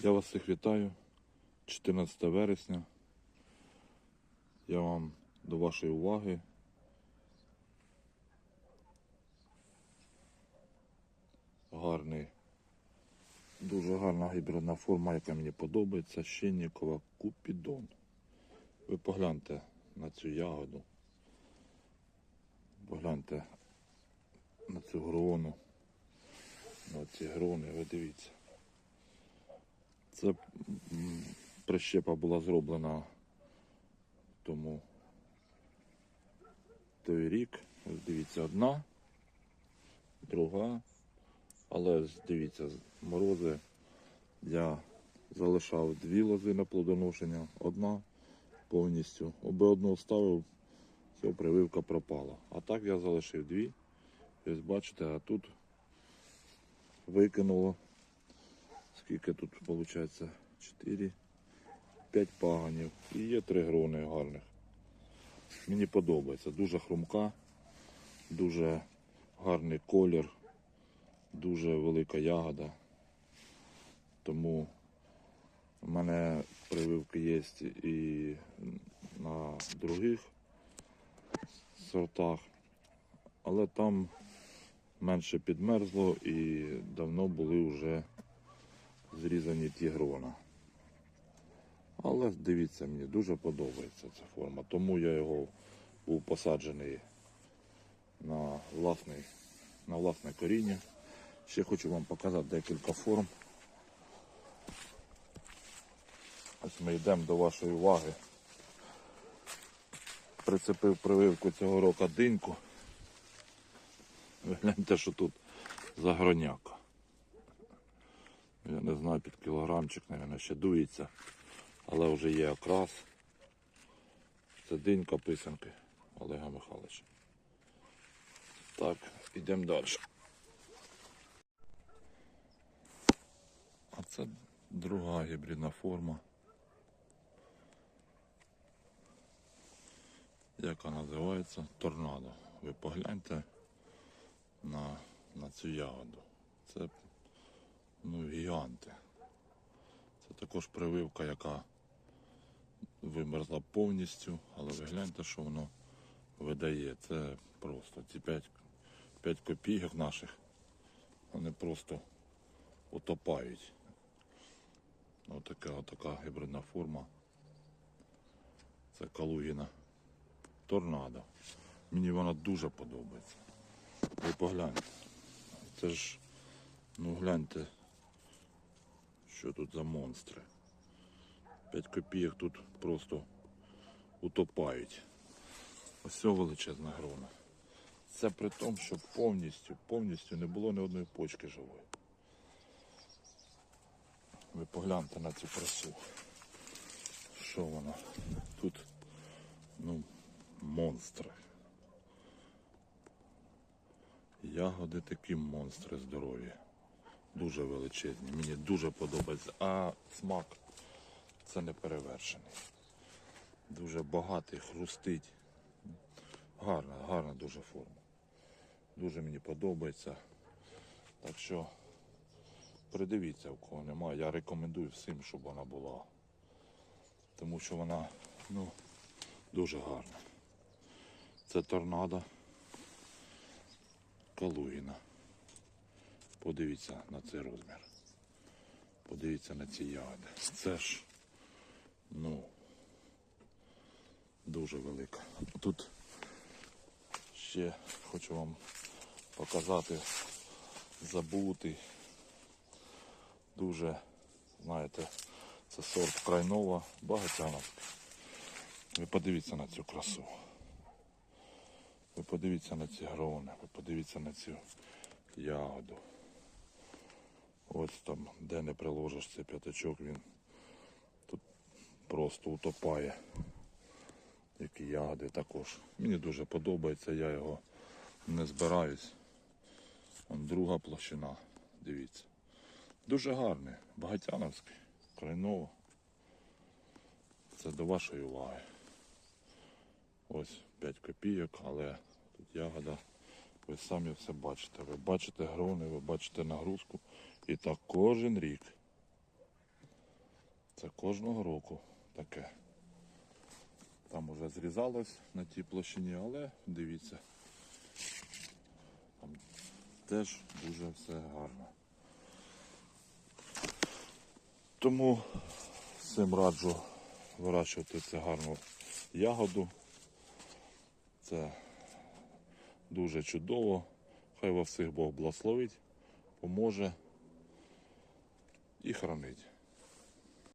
Я вас всіх вітаю. 14 вересня. Я вам до вашої уваги. Гарний, дуже гарна гібридна форма, яка мені подобається. Щеннікова Купідон. Ви погляньте на цю ягоду. Погляньте на цю грону. На ці грони, ви дивіться. Це прищепа була зроблена тому той рік. Дивіться, одна, друга. Але дивіться, морози я залишав дві лози на плодоношення, одна повністю. Оби одну ставив, все, прививка пропала. А так я залишив дві. Ось бачите, а тут викинуло. Скільки тут виходить? 4, 5 паганів. І є три грони гарних. Мені подобається. Дуже хрумка, дуже гарний колір, дуже велика ягода. Тому в мене прививки є і на других сортах, але там менше підмерзло і давно були вже зрізані ті грона. Але дивіться, мені дуже подобається ця форма, тому я його був посаджений на, власний, на власне коріння. Ще хочу вам показати декілька форм. Ось ми йдемо до вашої уваги. Прицепив прививку цього року диньку. Ви гляньте, що тут за гроняка. Я не знаю, під кілограмчик, мабуть, ще дується, але вже є окрас. Це динька писанки Олега Михайловича. Так, йдемо далі. А це друга гібридна форма. Яка називається торнадо. Ви погляньте на, на цю ягоду. Це ну, гіганти. Це також прививка, яка вимерзла повністю, але ви гляньте, що воно видає. Це просто ці 5, 5 копійок наших, вони просто утопають. Отака, отака гібридна форма. Це Калугіна торнадо. Мені вона дуже подобається. Ви погляньте. Це ж, ну гляньте, що тут за монстри. 5 копійок тут просто утопають. Ось величезна грона. Це при тому, що повністю, повністю не було ні одної почки живої. Ви погляньте на цю красу. Що вона? Тут, ну, монстри. Ягоди такі монстри здорові. Дуже величезні. Мені дуже подобається. А смак це не перевершений. Дуже багатий, хрустить. Гарна, гарна дуже форма. Дуже мені подобається. Так що придивіться, у кого немає. Я рекомендую всім, щоб вона була. Тому що вона ну, дуже гарна. Це торнадо Калугіна. Подивіться на цей розмір. Подивіться на ці ягоди. Це ж, ну, дуже велика. Тут ще хочу вам показати забутий. Дуже, знаєте, це сорт крайнова, багатяновський. Ви подивіться на цю красу. Ви подивіться на ці грони, ви подивіться на цю ягоду. Ось там, де не приложиш цей п'ятачок, він тут просто утопає. Які ягоди також. Мені дуже подобається, я його не збираюсь. Друга площина, дивіться. Дуже гарний, багатяновський, крайново. Це до вашої уваги. Ось 5 копійок, але тут ягода, ви самі все бачите. Ви бачите грони, ви бачите нагрузку. І так кожен рік. Це кожного року таке. Там уже зрізалось на тій площині, але дивіться. Там теж дуже все гарно. Тому всім раджу вирощувати цю гарну ягоду. Це дуже чудово. Хай вас всіх Бог благословить, поможе і хранить.